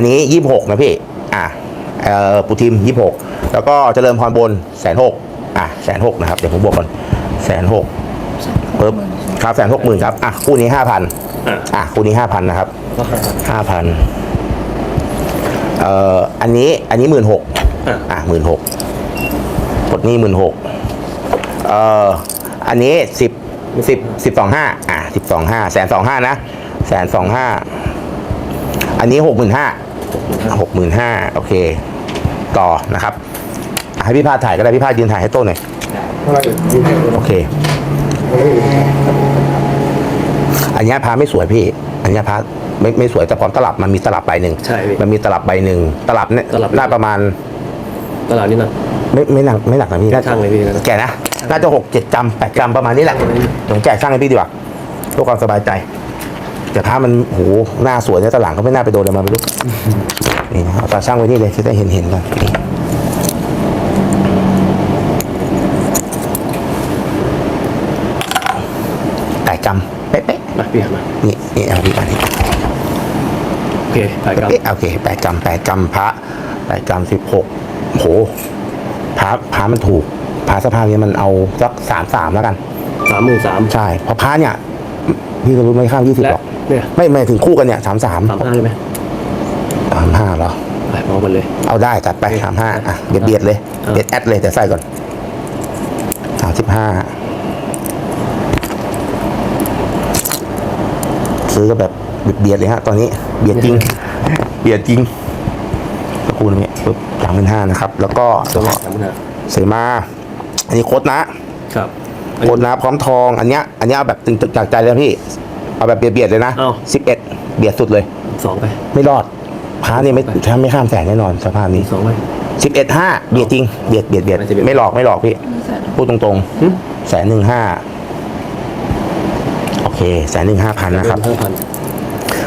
อันนี้ยี่หกนะพี่ อะเอ่อปูทิมยี่หกแล้วก็เจริญพรบนแสนหกอะแสนหกนะครับ เดี๋ยวผมบวกก่อนแสนหกปึ๊บครับแสนหกหมื่นครับ อะ คู่นี้ห้าพันอะอะคู่นี้ห้าพันนะครับก็ห้าพันห้าพันเอ่ออันนี้อันนี้หมื่นหกอะอะหมื่นหกกดหนี้หมื่นหกเอ่ออันนี้สิบสิบสิบสองห้าอะสิบสองห้าแสนสองห้านะแสนสองห้าอันนี้หกหมื่นห้า หกหมื่นห้าโอเค ต่อนะครับอะให้พี่พาดถ่ายก็ได้พี่พาดยืนถ่ายให้โต้หน่อยโอเค อันเนี้ยพาไม่สวยพี่ อันเนี้ยพาไม่ไม่สวยแต่พร้อมตลับมันมีตลับใบหนึ่งใช่พี่มันมีตลับใบหนึ่งตลับเนี่ยตลับน่าประมาณตลาดนี้นะไม่ไม่หนักไม่หนักนะพี่น่าช่างเลยพี่นะแก่นะน่าจะหกเจ็ดกรัมแปดกรัมประมาณนี้แหละเดี๋ยวผมแจกช่างให้พี่ดีกว่าเพื่อความสบายใจ แต่ถ้ามันโหหน้าสวยเนี่ยตะหลังก็ไม่น่าไปโดนอะไรมาไม่รู้นี่นะเอาตาช่างไว้นี่เลยจะได้เห็นเห็นกันนี่แปดกรัมเป๊ะมาพี่หันมาๆนี่นี่เอาพี่อันนี้โอเคถ่ายกลับ เอ๊ะโอเคแปดกรัมแปดกรัมพระแปดกรัมสิบหกโหพระพระมันถูกพระสภาพนี้มันเอาสักสามสามแล้วกัน สามหมื่นสาม ใช่เพราะพระเนี่ยพี่ก็รู้ไม่ข้ามยี่สิบและหรอก เนี่ยไม่ไม่ถึงคู่กันเนี่ยสามสามสามห้าเลยไหมสามห้าเหรอไปพร้อมกันเลย เอาได้จัดไปสามห้าอะเบียดเบียดเลยอะเบียดแอดเลยแต่ใส่ก่อนสามสิบห้าซื้อก็แบบเบียดๆเลยฮะ ตอนนี้เบียดจริง เบียดจริงตะกูลนี้ปึ๊บสามพันห้านะครับ แล้วก็ตัวละสามหมื่นห้าเสมา อันนี้โคตรนะ ครับโคตรนะพร้อมทอง อันเนี้ยอันเนี้ยเอาแบบตึงจากใจเลยนะพี่ เอาแบบเบียดๆเลยนะเอ้าสิบเอ็ดเบียดสุดเลย สองไป ไม่รอดพานี่ไม่ ถ้าไม่ข้ามแสนแน่นอนสภาพนี้สองไป สิบเอ็ดห้าเบียดจริงเบียดเบียดเบียดไม่ใช่เบียด ไม่หลอกไม่หลอกพี่ พูดตรงหึๆแสนหนึ่งห้าโอเคแสนหนึ่งห้าพันนะครับ ห้าพัน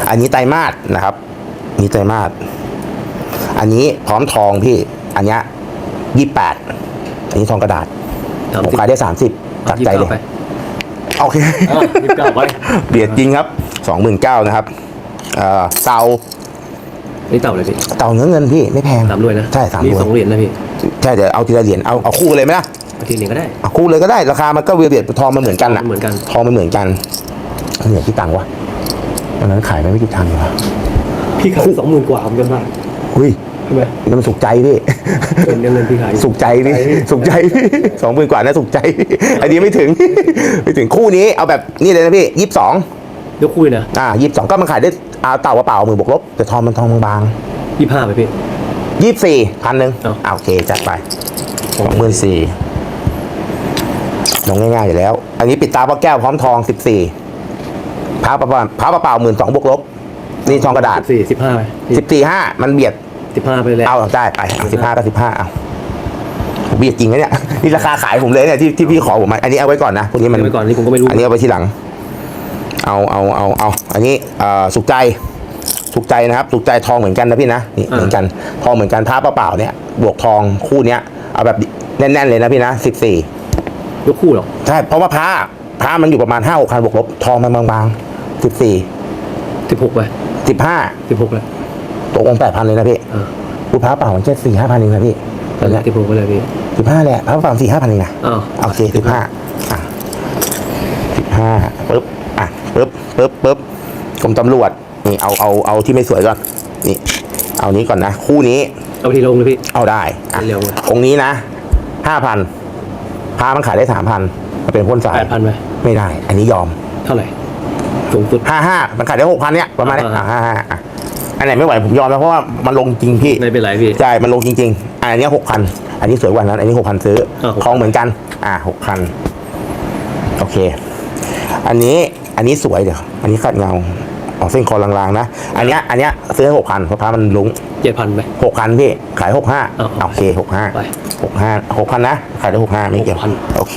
อันนี้ไตรมาสนะครับนี่ไตรมาสอันนี้พร้อมทองพี่ อันเนี้ยยี่แปดอันนี้ทองกระดาษสามผมสิบขายได้สามสิบตัดใจเลยไป โอเคอะยี่สิบเก้าไปเบียดจริงครับสองหมื่นเก้านะครับเอ่อเตานี่เต่าเลยพี่เตาเนื้อเงินพี่ไม่แพงสามด้วยนะใช่สามมีด้วยสองเหรียญนะพี่ใช่เดี๋ยวเอาทีละเหรียญเอาเอาคู่เลยไหมล่ะเอาทีหนึ่งก็ได้เอาคู่เลยก็ได้ราคามันก็เวียดเบียดทองมันเหมือนกันอะเหมือนกันทองมันเหมือนกันเหนือที่ตังค์วะวันนั้นขายไปไม่กี่ตังค์วะพี่ขายสองหมื่นกว่าผมจำได้อุ้ยใช่ไหมนี่มันสุขใจพี่เงินเงินพี่ขายสุขใจพี่สุขใจพี่สองหมื่นกว่านะสุขใจพี่อันนี้ไม่ถึงไม่ถึงคู่นี้เอาแบบนี่เลยนะพี่ยี่สิบสองยกคุยนะอ่ายี่สิบสองก็มันขายได้เอาเต่าเปล่าๆหมื่นบวกลบแต่ทองมันทองบางยี่ห้าไปพี่ๆยี่สิบสี่พันหนึ่งเอาอ่าโอเคจัดไปสองหมื่นสี่ลงง่ายๆอยู่แล้ว อันนี้ปิดตาพ่อแก้วพร้อมทองสิบสี่พระเปล่าพระเปล่าหมื่นสองบวกลบนี่ทองกระดาษสี่สิบห้าไปสิบสี่ห้ามันเบียด สิบห้าไปแล้วเอาได้ไปเอาสิบห้าก็สิบห้าเอาผมเบียดจริงนะเนี่ยนี่ราคาขายผมเลยเนี่ยที่ที่พี่ขอผมมาอันนี้เอาไว้ก่อนนะพวกนี้มันไว้ก่อนนี่ผมก็ไม่รู้อันนี้เอาไว้ทีหลัง เอาเอาเอาเอาอันนี้เอ่อสุขใจสุขใจนะครับสุขใจทองเหมือนกันนะพี่นะนี่เหมือนกันทองเหมือนกันผ้าเปล่าๆเนี่ยบวกทองคู่เนี้ยเอาแบบแน่นๆเลยนะพี่นะสิบสี่ยกคู่หรอใช่เพราะว่าผ้าผ้ามันอยู่ประมาณห้าหกพันบวกลบทองมันบางๆสิบสี่สิบหกไปสิบห้าสิบหกเลย ตกองแปดพันเลยนะพี่อ่าพูดผ้าเปล่ามันแค่สี่ห้าพันเองนะพี่ตอนเนี้ยสิบหกไปเลยพี่ สิบห้าแหละผ้าเปล่าสี่ห้าพันเองนะอ้าว โอเคสิบห้าอะสิบห้าปึ๊บอะปึ๊บปึ๊บปึ๊บกรมตำรวจนี่เอาเอาเอาที่ไม่สวยก่อนนี่ เอานี้ก่อนนะคู่นี้ เอาทีลงเลยพี่ เอาได้อะเร็วเลย องค์นี้นะห้าพันพามันขายได้สามพันมันเป็นพ่นสายแปดพันไปไม่ได้ อันนี้ยอมเท่าไหร่สูงสุด ห้าห้ามันขายได้หกพันเนี่ยประมาณเนี้ยอ่าอะห้าห้าอะ อันไหนไม่ไหวผมยอมแล้วเพราะว่ามันลงจริงพี่ไม่เป็นไรพี่ ใช่มันลงจริงๆอันนี้หกพันอันนี้สวยกว่านั้น อันนี้หกพันซื้ออ่า6,000ทองเหมือนกัน อ่าหกพันโอเค อันนี้อันนี้สวยเดี๋ยวอันนี้ขัดเงาออกเส้นคอลางๆนะอันเนี้ยอันเนี้ยซื้อให้หกพันเพราะพระมันลุง เจ็ดพันไป หกพันพี่ ขายหกห้าอ่าโอเคหกห้าไปหกห้าหกพันนะ ขายได้หกห้าไม่เกี่ยว6,000 โอเค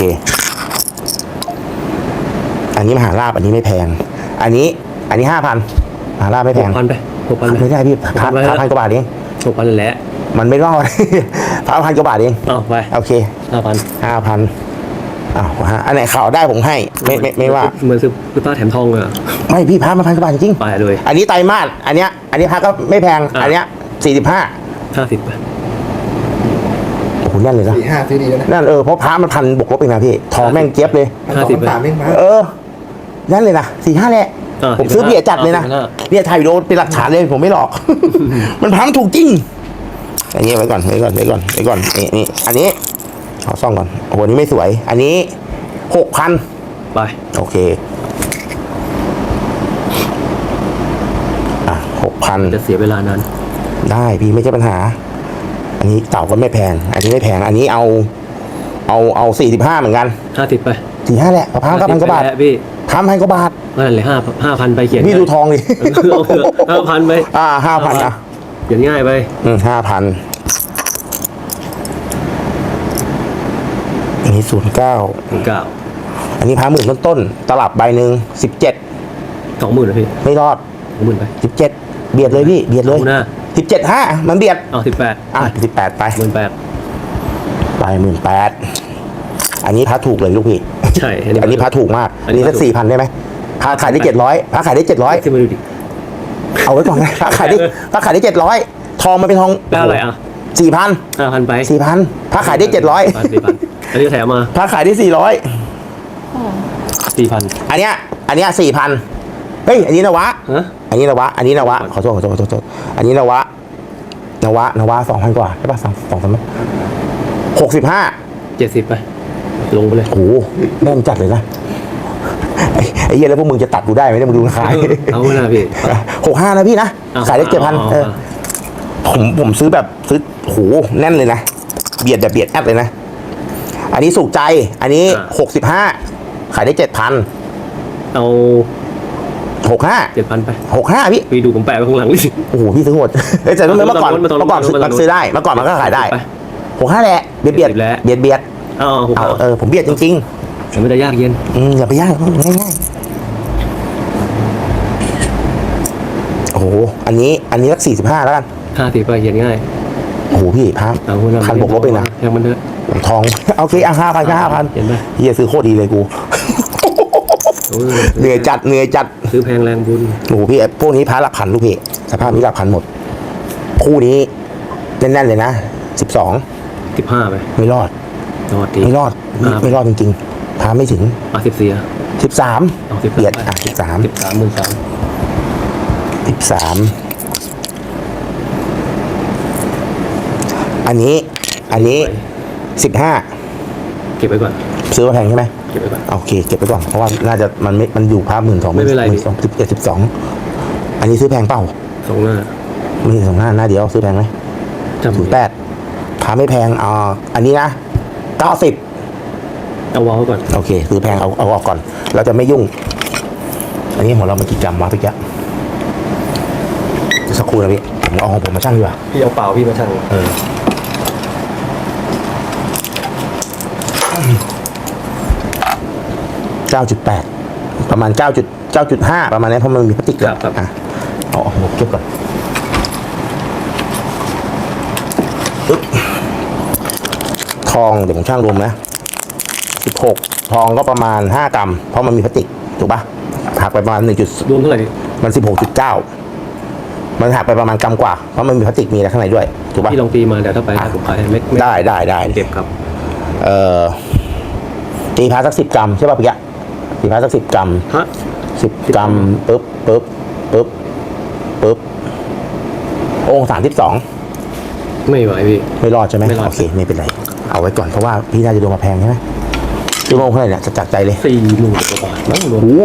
อันนี้มหาลาบอันนี้ไม่แพง อันนี้ อันนี้ห้าพันมหาลาบไม่หแพกงพันไป หกพันไปไม่ได้พี่พระ6,000ไปพระพันกว่าบาทเองหกพันแหละมันไม่รอดพระพันกว่าบาทเองอ้าวไปโอเคห้าพันห้าพันอ้าวฮะอันไหนข่าวได้ผมให้ไม่ไม่ไม่ว่าเหมือนซื้อซื้อป้าแถมทองเลยอะไม่พี่พามาพันกว่าบาทจริงไปเลย อันนี้ไตรมาสอันเนี้ยอันนี้พาก็ไม่แพงอะอันเนี้ยสี่สิบห้าห้าสิบไปโอ้โหแน่นเลยนะสี่ห้าซื้อดีแล้วนะนั่นเออเพราะพระมันพันบวกลบเองนะพี่ทองแม่งเจี๊ยบเลยพันสองพันสามเองมั้งเออนั่นเลยนะสี่ห้าแหละ อ่าผมซื้อเบียร์จัดเลยนะอ่าเนี่ยถ่ายวิดีโอเป็นหลักฐานเลยผมไม่หลอก มันพังถูกจริงอันนี้ไว้ก่อนไว้ก่อนไว้ก่อนไว้ก่อนนี่นี่อันนี้เอาซ่องก่อนโอ้โหอันนี้ไม่สวย อันนี้หกพันไป โอเคอะหกพัน จะเสียเวลานานได้พี่ไม่ใช่ปัญหา อันนี้เต่าก็ไม่แพง อันนี้ไม่แพง อันนี้เอา เอาเอาสี่สิบห้าเหมือนกันห้าสิบไปสี่ห้าแหละพันก็พันกว่าบาท50ไปแล้วพี่พันพันกว่าบาท นั่นเลยห้าห้าพันไปเขียนพี่ดูทองดิเอาเถอะห้าพันไปอ่าห้าพันอะเขียนง่ายไปอืมห้าพันอันนี้ศูนย์เก้าถึงเก้าอันนี้พาหมื่นต้นต้นๆตลับใบหนึ่งสิบเจ็ดสองหมื่นนะพี่ไม่รอดสองหมื่นไปสิบเจ็ดเบียดเลยพี่เบียดเลยเอาหน้าสิบเจ็ดห้ามันเบียดเอาสิบแปดอะสิบแปดไปหมื่นแปดไปหมื่นแปดอันนี้พาถูกเลยลูกพี่ใช่ อันนี้พาถูกมาก อัอันนนี้นี้สักพาถูกสี่พันได้ไหม พาขายได้เจ็ดร้อยพาขายได้เจ็ดร้อยที่มาดูดิเอาไว้ก่อนนะพาขายได้พาขายได้เจ็ดร้อยทองมันเป็นทองได้อะไรอะสี่พันห้าพันไปสี่พันพาขายได้เจ็ดร้อยพันสี่พันอันนี้แถมมาพาขายได้สี่ร้อยสี่พันอันเนี้ยอันเนี้ยสี่พันเฮ้ยอันนี้นวะฮะอันนี้นวะอันนี้นวะขอโทษขอโทษขอโทษขอโทษอันนี้นวะนวะนวะสองพันกว่าใช่ปะสองสองสามหกสิบห้าเจ็ดสิบไปลงไปเลยโอ้โหแม่นจัดเลยนะ ไอ้ไอ้เหี้ยแล้วพวกมึงจะตัดกูได้ไหมเนี่ยมึงดูขายเอาหน้าพี่ หกห้านะพี่นะ เอาขายได้เจ็ดพันเอาเออเอา ผมผมซื้อแบบซื้อโหแน่นเลยนะ เบียดแบบเบียดแอดเลยนะ อันนี้สุขใจ อันนี้หกสิบห้าขายได้เจ็ดพันเอาหกห้าเจ็ดพันไปหกห้าพี่พี่ดูผมแปะไว้ข้างหลังนี่โอ้โหพี่ซื้อหมดเอ้ยแต่เมื่อก่อนไม่ต้องเมื่อก่อนไม่ต้องมันซื้อได้เมื่อก่อนมันก็ขายได้ไปหกห้าแหละเบียดเบียดเจ็ดสิบแล้วเบียดเบียดเอาเอาหกเอาเอาเออผมเบียดจริง แต่ไม่ได้ยากเย็นๆอืมอย่าไปย่างง่ายๆโอ้โหอันนี้อันนี้สักสี่สิบห้าแล้วกันห้าสิบไปเขียนง่ายโอ้โหพี่พักเอาหน้าพันบวกลบเองนะยังมันเถอะทองโอเคอะห้าพันก็ห้าพันเห็นไหมเฮียซื้อโคตรดีเลยกูโอ้ยเหนื่อยจัดเหนื่อยจัดซื้อแพงแรงบุญโอ้โหพี่พวกนี้พาหลักพันลูกพี่สภาพนี้หลักพันหมด คู่นี้แน่นๆเลยนะสิบสองสิบห้าไปไม่รอดรอดดีไม่รอดไม่ครับไม่รอดจริงๆ พาไม่ถึงเอาสิบสี่อะสิบสามเอาสิบเบียดอะสิบสามสิบสามหมื่นสามสิบสามอันนี้ อันนี้สิบห้าเก็บไว้ก่อน ซื้อมาแพงใช่ไหมเก็บไว้ก่อนโอเค เก็บไปก่อนเพราะว่าน่าจะมันไม่มันอยู่ภาพหมื่นสองไม่เป็นไรพี่สองสิบเอ็ดสิบสองอันนี้ซื้อแพงเปล่าสองหน้าไม่ใช่สองหน้าหน้าเดียวซื้อแพงไหมจำศูนย์แปดพาไม่แพงอ่าอันนี้นะเก้าสิบ เอาวอลไว้ก่อน โอเคซื้อแพงเอาเอาออกก่อน เราจะไม่ยุ่ง อันนี้ของเรามันกี่กรัมวะพี่แกสักครู่นะพี่ผมเอาของผมมาชั่งดีกว่าพี่เอาเปล่าพี่มาชั่งเออเก้าจุดแปดประมาณเก้าจุดเก้าจุดห้าประมาณนี้เพราะมันมีพลาสติกครับครับอะเอาเอาผมเก็บก่อนปึ๊บทองเดี๋ยวผมช่างรวมนะ สิบหกทองก็ประมาณห้ากรัม เพราะมันมีพลาสติก ถูกปะหักไปประมาณหนึ่งจุดรวมเท่าไหร่พี่มันสิบหกจุดเก้ามันหักไปประมาณกรัมกว่า เพราะมันมีพลาสติกมีอะไรข้างในด้วย ถูกปะพี่ลองตีมาเดี๋ยวถ้าไปได้ผมขายให้ไม่ไม่ได้ได้ได้เก็บครับ เอ่อตีพาสักสิบกรัมใช่ป่ะพี่ยะตีพาสักสิบกรัมฮะสิบกรัมปึ๊บปึ๊บปึ๊บปึ๊บองค์สามสิบสองไม่ไหวพี่ไม่รอดใช่ไหมไม่รอดโอเคไม่เป็นไร เอาไว้ก่อนเพราะว่าพี่น่าจะโดนมาแพงใช่ไหม ซื้อมาองค์เท่าไหร่เนี่ยจะจัดใจเลยสี่หมื่นกว่าบาทมั้งรวมโอ้โห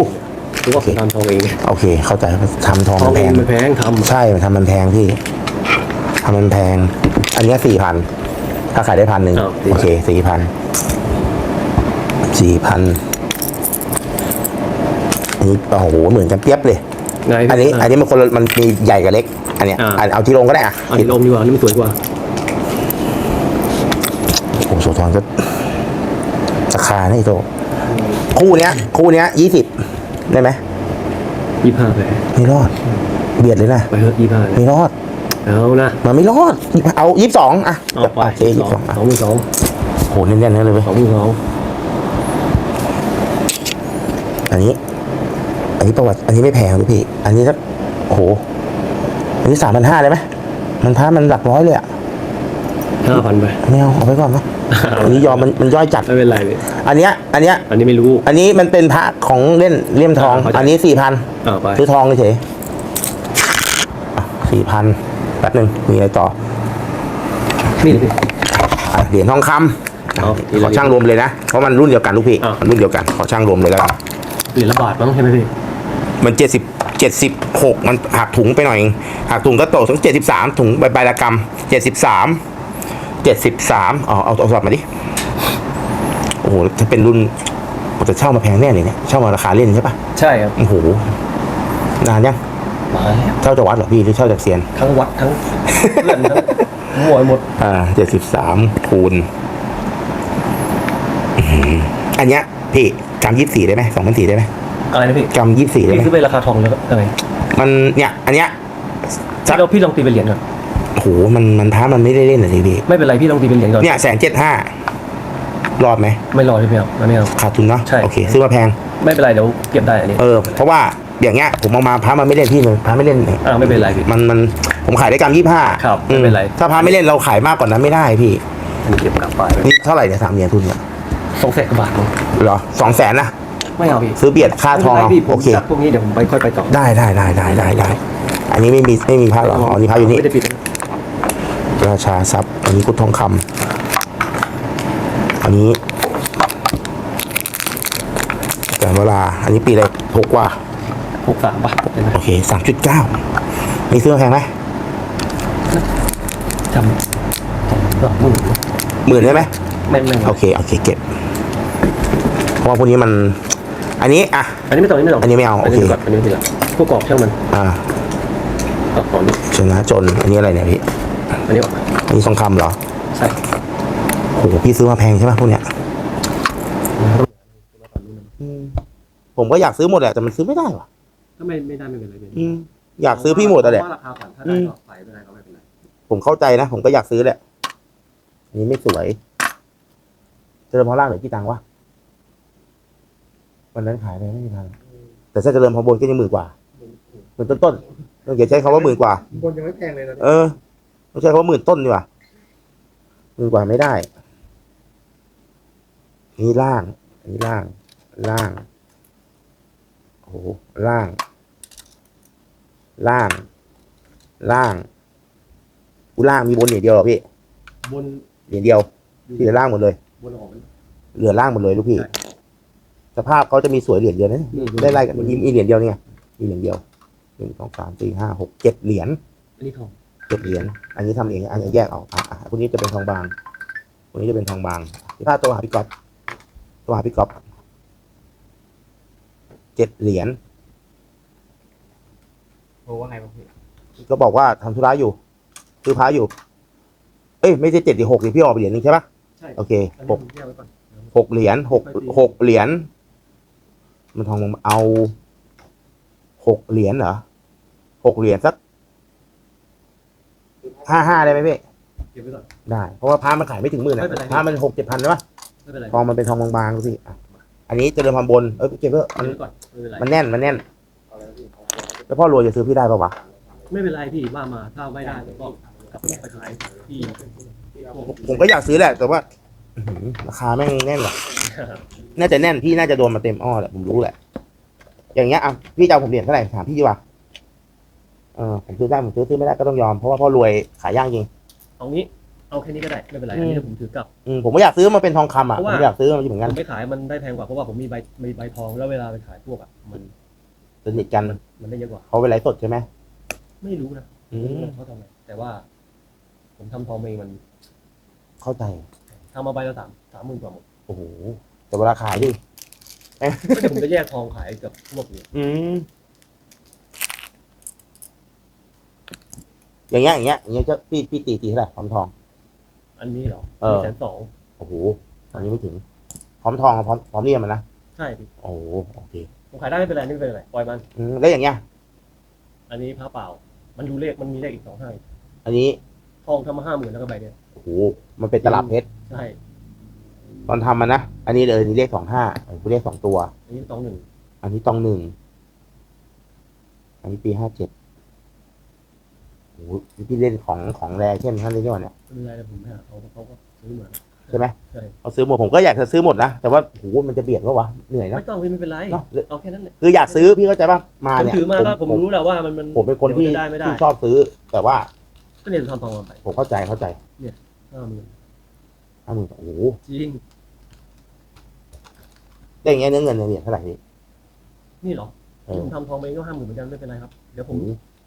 หรือว่าผมทำทองเองโอเค เข้าใจทำทองทอมังนแพเองงมันแพงทำใช่มันทำมันแพงพี่ทำมันแพง อันเนี้สี่พันถ้าขายได้พันหนึ่งอ้าวโอเคสี่พันสี่พันอันนี้โอ้โหเหมือนกันเปียบเลย ไงพี่อันนี้ อันนี้มันคนละมันมีใหญ่กับเล็ก อันเนี้ยอ่า อันเอาที่ลงก็ได้อะอันนี้ลมดีกว่าอันนี่มันสวยกว่าโอ้โหโสธรก็ ราคานี่โตคู่เนี้ย คู่เนี้ยยี่สิบได้ไหมยี่ห้าไปไม่รอด เบียดเลยนะไปเถอะยี่ห้าเลยไม่รอด เอานะมันไม่รอด เอายี่สิบสองอะเอาไปโอเคยี่สิบสองสองหมื่นสองโหแน่นๆนั่นเลยเว้ยสองหมื่นสองอันนี้ อันนี้ประวัติ อันนี้ไม่แพงลูกพี่ อันนี้สักโอ้โห อันนี้สามพันห้าได้ไหมมันพระมันหลักร้อยเลยอะห้าพันไปไม่เอาเอาไปก่อนนะ อันนี้ยอมมันมันย่อยจัด ไม่เป็นไรพี่อันเนี้ยอันเนี้ยอันนี้ไม่รู้ อันนี้มันเป็นพระของเล่นเลี่ยมทอง อ่าเข้าใจ อันนี้สี่พันอ่าไปซื้อทองเฉยสี่พันแป๊บหนึ่งมีอะไรต่อนี่เลยพี่ อะเหรียญทองคำเอาขอช่างรวมเลยนะ เพราะมันรุ่นเดียวกันลูกพี่อะ มันรุ่นเดียวกันขอช่างรวมเลยแล้วกันเหรียญละบาทมั้งใช่ไหมพี่มันเจ็ดสิบเจ็ดสิบหกมันหักถุงไปหน่อยเองหักถุงก็ตกถึงเจ็ดสิบสามถุงใบใบละกรรมเจ็ดสิบสาม เจ็ดสิบสามอ๋อเอาโทรศัพท์มาดิ โอ้โหถ้าเป็นรุ่นผมจะเช่ามาแพงแน่เลยเนี่ย เช่ามาราคาเล่นใช่ปะใช่ครับโอ้โห นานยังมาแล้วเช่าจากวัดเหรอพี่หรือเช่าจากเซียน ทั้งวัดทั้งเพื่อนทั้งมั่วไปหมด อ่าเจ็ดสิบสามคูณอื้อหืออันเนี้ยพี่กำยี่สี่ได้ไหมสองพันสี่ได้ไหมอะไรนะพี่กำยี่สี่ได้ไหมพี่ซื้อไปราคาทองแล้วอะไรมันเนี่ย อันเนี้ยสักพี่ลองพี่ลองตีเป็นเหรียญก่อน โอ้โหมันมันท้ามันไม่ได้เล่นอะสิพี่ไม่เป็นไรพี่ลองตีเป็นเหรียญก่อนเนี่ยแสนเจ็ดห้ารอดไหมไม่รอพี่ไม่เอาไม่เอาขาดทุนเนาะใช่โอเคซื้อมาแพงไม่เป็นไรเดี๋ยวเก็บได้อันนี้เออเพราะว่าอย่างเงี้ยผมเอามาพระมันไม่เล่นพี่เลยพระไม่เล่นอ่าไม่เป็นไรพี่มันมันผมขายได้กำยี่ห้าครับไม่เป็นไรถ้าพระไม่เล่นเราขายมากกว่านั้นไม่ได้พี่อันนี้เก็บกลับไปนี่เท่าไหร่เนี่ยสามเหรียญทุนเนี่ยสองแสนกว่าบาทมั้งเหรอสองแสนนะไม่เอาพี่ซื้อเบียดค่าทองไม่เอาเป็นไรพี่ผมโอเคจับพวกนี้เดี๋ยวผมไปค่อยไปต่อได้ได้ได้ได้ได้ได้อันนี้ไม่มีไม่มีพระหรออ๋อนี่พระอยู่นี่ไม่ได้ปิด ราชาทรัพย์ อันนี้กุดทองคำอันนี้แต่เวลา อันนี้ปีอะไรถูกกว่าหกสามบาทเป็นไหมโอเคสามจุดเก้ามีซื้อมาแพงไหมจำสองหมื่นหมื่นได้ไหมไม่ไม่โอเค โอเค เก็บ เพราะว่าพวกนี้มัน อันนี้ อะ อันนี้ไม่ต้องอันนี้ไม่ต้องอันนี้ไม่เอาอันนี้โอเคก่อนอันนี้ไม่ติดละพวกกรอบช่างมัน อ่ากรอบก่อนดิชนะจน อันนี้อะไรเนี่ยพี่ อันนี้ออกอันนี้ทองคำเหรอ ใช่โหพี่ซื้อมาแพงใช่ไหมพวกเนี้ยอืมผมก็อยากซื้อหมดแหละแต่มันซื้อไม่ได้ว่ะถ้าไม่ไม่ได้ไม่เป็นไรพี่อืมอยากซื้อพี่หมดอะแหละว่าราคาผ่านถ้าได้ก็ไปไม่ได้ก็ไม่เป็นไรผมเข้าใจนะ ผมก็อยากซื้อแหละ อันนี้ไม่สวยเจริญพอล่างเหลือกี่ตังค์วะวันนั้นขายไปไม่มีพันแต่ถ้าเจริญพอบนก็ยังหมื่นกว่าหมื่นต้นต้นๆต้องเขียนใช้คำว่าหมื่นกว่าบนยังไม่แพงเลยนะเออ ต้องใช้คำว่าหมื่นต้นดีกว่าหมื่นกว่าไม่ได้ นี่ล่าง อันนี้ล่าง ล่าง โอ้โห ล่าง ล่าง ล่างกูล่างมีบนเหรียญเดียวเหรอพี่ บนเหรียญเดียว ที่เหลือล่างหมดเลย บนออกมันเหลือล่างหมดเลยลูกพี่ใช่สภาพเขาจะมีสวยเหรียญเดียวนะนี่ได้ไล่กันมีมีเหรียญเดียวนี่ไงมีเหรียญเดียวหนึ่งสองสามสี่ห้าหกเจ็ดเหรียญอันนี้ทอง เจ็ดเหรียญอันนี้ทำเองอันนี้แยกออกอะอะพวกนี้จะเป็นทองบางพวกนี้จะเป็นทองบางพี่พาตัวหาพี่ก๊อฟตัวหาพี่ก๊อฟเจ็ดเหรียญโอ้ว่าไงบ้างพี่ก็บอกว่าทำธุระอยู่ซื้อพระอยู่ เอ้ยไม่ใช่เจ็ดหรือหกดิพี่ออกไปเหรียญหนึงใช่ปะใช่โอเคอันหนี้กผมแยกไว้ก่อนหกเหรียญหกหกเหรียญมันทองเอาหกเหรียญเหรอหกเหรียญสัก ห้าห้าได้ไหมพี่เก็บไว้ก่อน ได้ เพราะว่าพระมันขายไม่ถึงหมื่นไม่อะเป็นไรพระมันหกเจ็ดพันใช่ปะไม่เป็นไรทองมันเป็นทองบางๆดูสิอะอันนี้เจริญพันบน เอ้ยเก็บเพื่อะอัมันนนี้ก่อนไม่เป็นไรมันแน่นมันแน่น แล้วพ่อรวยจะซื้อพี่ได้ปะวะไม่เป็นไรพี่ว่ามาถ้าไม่ได้ผมก็กลับไปขายที่ผมก็อยากซื้อแหละ แต่ว่าอื้อหือราคาแม่งแน่นว่ะน่าจะแน่นพี่น่าจะโดนมาเต็มอ้อแหละผมรู้แหละ อย่างเงี้ยอะพี่จะเอาผมเหรียญเท่าไหร่ถามพี่ดีกว่าเออผมซื้อได้ผมซื้อซื้อไม่ได้ก็ต้องยอมเพราะว่าพ่อรวยขายย่างจริง เอางี้ เอาแค่นี้ก็ได้ไม่เป็นไรอืมอันนี้เดี๋ยวผมถือกลับ อืมผมไม่อยากซื้อมาเป็นทองคำอะเพผราะมว่าอยากซื้อมันเหมือนผกันมไม่ขายมันได้แพงกว่าเพราะว่าผมมีใบมีใบทองแล้วเวลาไปขายพวกอะมันสนิทกันมันได้เยอะกว่า เขาไปไลฟ์สดใช่ไหมไม่รู้นะอืมเขาทำไงแต่ว่า ผมทำทองเองมันเข้าใจทำมาใบละสามสามหมื่นกว่าหมดโอ้โหแต่เวลาขายดิ ก็เดี๋ยวผมจะแยกทองขายกับพวกนี้อืม อย่างเงี้ยอย่างเงี้ยอย่างเงี้ยจะพี่พี่ตีตีเท่าไหร่พร้อมทอง อันนี้เหรอเออ แสนสองโอ้โหตอนนี้ไม่ถึง พร้อมทองกับพร้อมพร้อมเรียมมันนะใช่พี่โอ้โหโอเคผมขายได้ไม่เป็นไรไม่เป็นไรปล่อยมัน อืมแล้วอย่างเงี้ย อันนี้ผ้าเปล่า มันดูเลขมันมีเลขอีกสองห้าอันนี้ทองทำมาห้าหมื่นแล้วก็ใบเนี้ยโอ้โหมันเป็นตลับเพชรใช่ตอนทำมันนะอันนี้เลยนี่เลขสองห้าอันนี้เลขสองตัว อันนี้สองหนึ่งอันนี้ตองหนึ่งอันนี้ปีห้าเจ็ด โอ้โหพี่เล่นของของแรงใช่ไหมท่านนายกเนี่ยไม่เป็นไรแต่ผมไม่หาเขาเพราะเขาก็ซื้อเหมือนใช่ไหมใช่เอาซื้อหมดผมก็อยากจะซื้อหมดนะแต่ว่าโหมันจะเบียดปะวะเหนื่อยนะไม่ต้องพี่ไม่เป็นไรเนอะเอาแค่นั้นแหละคืออยากซื้อพี่เข้าใจป่ะมาผมเนี่ยถือมาก็ผมผมรู้แหละว่ามันมันผมเป็นคนที่ดี๋ยวจะได้ไม่ได้ที่ชอบซื้อ แต่ว่าก็เนี่ยทำทองมาไปผมเข้าใจเข้าใจห้าหมื่นห้าหมื่นโอ้โหจริงได้อย่างเงี้ยเนื้อเงินเนี่ยเท่าไหร่พี่นี่เหรอเออผมทำทองไปก็ห้าหมื่นเหมือนกันไม่เป็นไรครับเดี๋ยวผม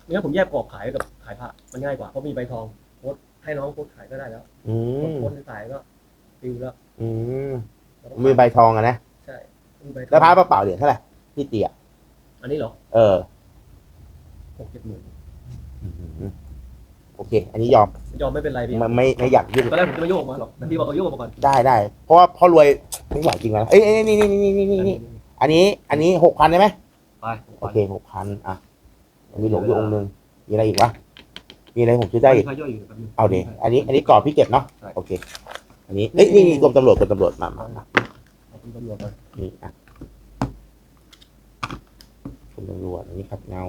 โอ้โหไม่งั้นผมแยกกรอบขายกับขายพระมันง่ายกว่าเพราะมีใบทองโพสต์ให้น้องโพสต์ขายก็ได้แล้วอืโพสมต์โพสต์ให้ขายก็ฟิวแล้วอืมมีใบทองอะนะใช่มีใบทองแล้วพระเปล่าๆเหรียญเท่าไหร่พี่เตียอันนี้เหรอเออหกเจ็ดหมื่นอืมโอเค อันนี้ยอมยอมไม่เป็นไรพี่มันไม่ไม่อยากยุ่งตอนแรกผมจะไม่โยกออกมาหรอกแต่พี่บอกเอาโยกออกมาก่อนได้ได้เพราะว่าพ่อรวยไม่ไหวจริงนะเอ้ยเอ้ยนี่นี่นี่นี่นี่นี่อันนี้อันนี้หกพันได้ไหมไปโอเคหกพันอะ มีหลวงอยู่องค์หนึ่งมีอะไรอีกวะมีอะไรผมซื้อได้อีกพาย่อยอยู่แป๊บนึงเอาเดอันนี้ อันนี้กรอบพี่เก็บเนาะใช่โอเค อันนี้เอ้ยนี่นี่กรมตำรวจกรมตำรวจมามามาเอาคุณตำรวจก่อนนี่อะกรมตำรวจอันนี้ขัดเงา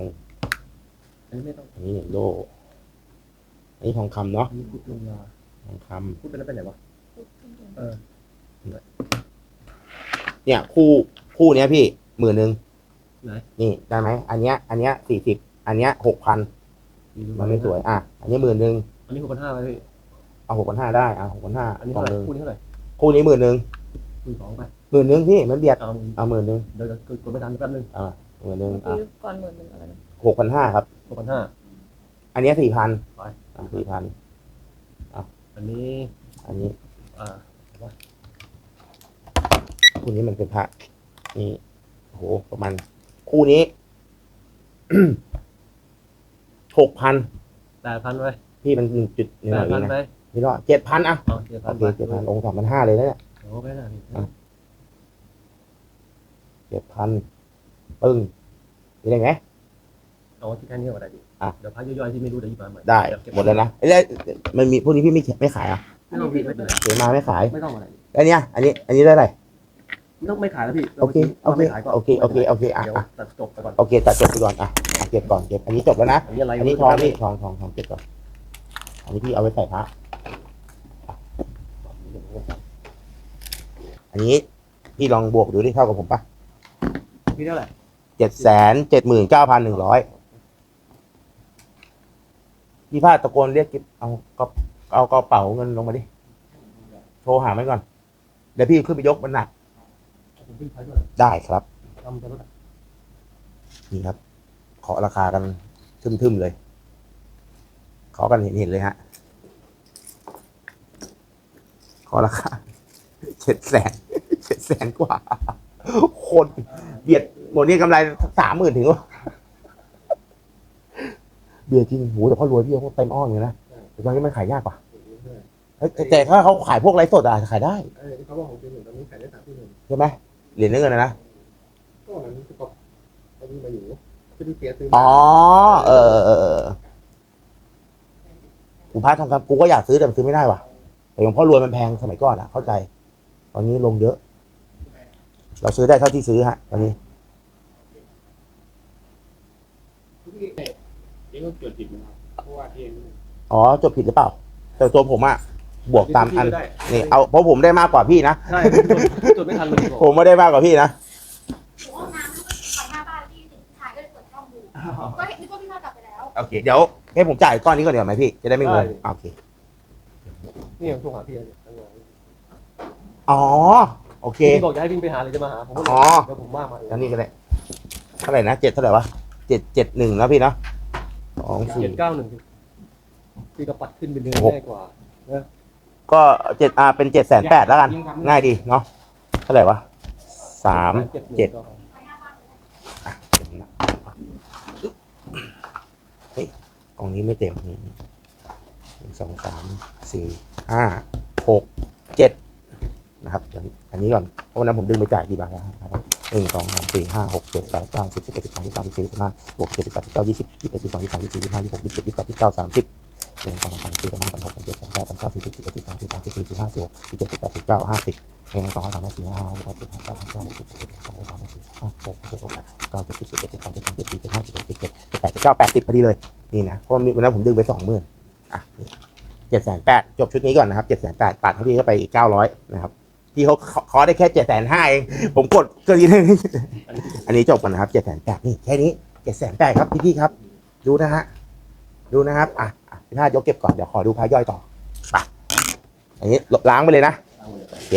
อันนี้ไม่ต้องอันนี้เหรียญโลอันนี้ทองคำเนาะอันนี้พุทธลงยาทองคพูดไปแล้วไปไหนวะเออำเนี่ยคู่คู่เนี้ยพี่หมื่นหนึ่งไหนนี่ได้ไหมอันเนี้ย อันเนี้ยสี่สิบ อันเนี้ยหกพันมันไม่สวย อะ อันนี้หมื่นหนึ่งอันนี้หกพันห้าไปพี่เอาหกพันห้าได้อะหกพันห้าอันนี้สอเท่างไหร่หนึ่งคู่นี้เท่าไหร่คู่นี้หมื่นหนึ่งคูณสองไปหมื่นหนึ่งพี่มันเบียดเอาเอาหมื่นหนึ่งเดี๋ยวเดี๋ยวกดไม่ทันแป๊บนึงอ่าหมื่นหนึ่งอะซื้อก่อนหมื่นหนึ่งอะไรนะหกพันห้าครับหกพันห้าอันเนี้สี่พันไปสี่พันอันนี้ อันนี้ อ่าคู่นี้มันเป็นพระนี่โอ้โหประมาณคู่นี้ หกพันแปดพันไปพี่มันหนึ่งจุดหนึ่งแปหน่ดอยพันนี่ไปนะพี่รอดเจ็ดพันอะเอาเจ็ดพัโอนเคไปเจ็ดพันองค์สามพันห้าเลยนะเนี่ยโอ้ไม่ได้พี่เจ็ดพันปึ้งมีอะไรไหมเอาที่แค่นี้ก็ได้ดิอะเดี๋ยวพักย่อยๆที่ไม่รู้เดี๋ยวหยิบมาใหม่ได้เยวเก็บหมดแล้วนะเอ้ยแล้วมันมีพวกนี้พี่ไม่ไม่ขายอะไม่ต้องพี่ไม่เป็นไรเดี๋ยวมาไม่ขายไม่ต้องอะไรแล้วเนี้ยอันนี้อันนี้ได้ไร ไม่ต้องไม่ขายแล้วพี่โอเค โอเค ไม่ขายก็โอเค โอเค โอเค อะเดี๋ยวอะตัดจบไปก่อนโอเคตัดจบไปก่อนอะอะเก็บก่อน เก็บ อันนี้จบแล้วนะ อันนี้อะไรอันนี้ทองพี่ทองทองทองเก็บก่อน อันนี้พี่เอาไว้ใส่พระอันนี้พี่ลองบวกดูดิเท่ากับผมปะพี่เท่าไหร่เจ็ดแสนเจ็ดหมื่นเก้าพันหนึ่งร้อยพี่พาดตะโกนเรียกกิ๊บเอาก็เอากระเป๋าเงินลงมาดิ โทรหามันก่อน เดี๋ยวพี่ขึ้นไปยกมันหนัก ผมพี่ใช้ด้วยได้ครับทำจะลดนี่ครับขอราคากันทึมๆเลยขอกันเห็นๆเลยฮะขอราคาเจ็ดแสนเจ็ดแสนกว่าคนเบียดหมดนี่กำไรสามหมื่นถึงวะเบียดจริงโหแต่พ่อรวยพี่เขาเต็มอ้อมเลยนะแต่ตอนนี้มันขายยากกว่าเฮ้ยแต่แต่ถ้าเขาขายพวกไรสดอะขายได้เออที่เขาบอกหกปีหนึ่งตอนนี้ขายได้สามปีหนึ่งใช่ไหม เหรียญเนื้อเงินนะนะ ก็วันนั้นที่เขาตอนนี้มาอยู่ที่พี่เสียซื้ออ๋อ เออเออเออเออกูพาทองคำกูก็อยากซื้อแต่มันซื้อไม่ได้ว่ะ แต่หลวงพ่อรวยมันแพงสมัยก่อนอะเข้าใจ ตอนนี้ลงเยอะ เราซื้อได้เท่าที่ซื้อฮะตอนนี้เองก็เกิดผิดนะครับเพราะว่าเองอ๋อจบผิดหรือเปล่า แต่ตัวผมอะ บวกตามอันได้นี่เอาเพราะผมได้มากกว่าพี่นะใช่จดไม่ทันเลยผมไม่ได้มากกว่าพี่นะหนูห้องน้ำไปหน้าบ้านที่ถึงชายก็เลยเปิดช่องดูก็เห็นนึกว่าพี่น่ากลับไปแล้วโอเคเดี๋ยวให้ผมจ่ายก้อนนี้ก่อนเดี๋ยวไหมพี่จะได้ไม่งงโอเคนี่ยังโทรหาพี่เลยอ๋อโอเคพี่บอกจะให้วิ่งไปหาเลยจะมาหาผมก็เลยอ๋อเดี๋ยวผมว่ามาเองแล้วนี่ก็ได้เท่าไหร่นะเจ็ดเท่าไหร่วะเจ็ดเจ็ดหนึ่งนะพี่เนาะสองสี่เจ็ดเก้าหนึ่งพี่ก็ปัดขึ้นเป็นเดือนหกง่ายกว่า ก็เจ็ดอ่าเป็นเจ็ดแสนแปดแล้วกัน ง่ายดีเนาะเท่าไหร่วะสามเจ็ดกล่องนี้ไม่เต็มหนึ่งสองสามสี่ห้าหกเจ็ดนะครับเดี๋ยวอันนี้ก่อนเพราะวันนั้นผมดึงไปจ่ายกี่บาทนะครับหนึ่งสองสามสี่ห้าหกเจ็ดแปดเก้าสิบสิบเอ็ดสิบสองสิบสามสิบสี่สิบห้าบวกเจ็ดสิบแปดสิบเก้ายี่สิบยี่สิบเอ็ดยี่สิบสองยี่สิบสามยี่สิบสี่ยี่สิบห้ายี่สิบหกยี่สิบเจ็ดยี่สิบแปดยี่สิบเก้าสามสิบ หนึ่งสองสามสี่ห้าหกเจ็ดแปดเก้าสิบสิบเอ็ดสิบสองสิบสามสิบสี่สิบห้าสิบหกสิบเจ็ดสิบแปดสิบเก้าห้าสิบหนึ่งสองสามสี่ห้าหกเจ็ดแปดเก้าสิบเก้าสิบเอ็ดสิบสองสามสี่ห้าหกเจ็ดแปดเก้าสิบสิบเอ็ดสิบสองสิบสามสิบสี่สิบห้าสิบหกสิบเจ็ดสิบแปดสิบเก้าแปดสิบพอดีเลยนี่นะเพราะวันนั้นผมดึงไปสองหมื่นอะเจ็ดแสนแปดจบชุดนี้ก่อนนะครับเจ็ดแสนแปดตัดให้พี่เข้าไปอีกเก้าร้อยนะครับพี่เขาขอได้แค่เจ็ดแสนห้าเอง ผมกดเกินนิดนึงอันนี้จบกันนะครับเจ็ดแสนแปดนี่แค่นี้เจ็ดแสนแปดครับพี่ๆครับ ดูนะฮะ ดูนะครับ อะ อะพี่ท่ายกเก็บก่อน เดี๋ยวขอดูพายย่อยต่อไปอันนี้ล้างไปเลยนะโอเค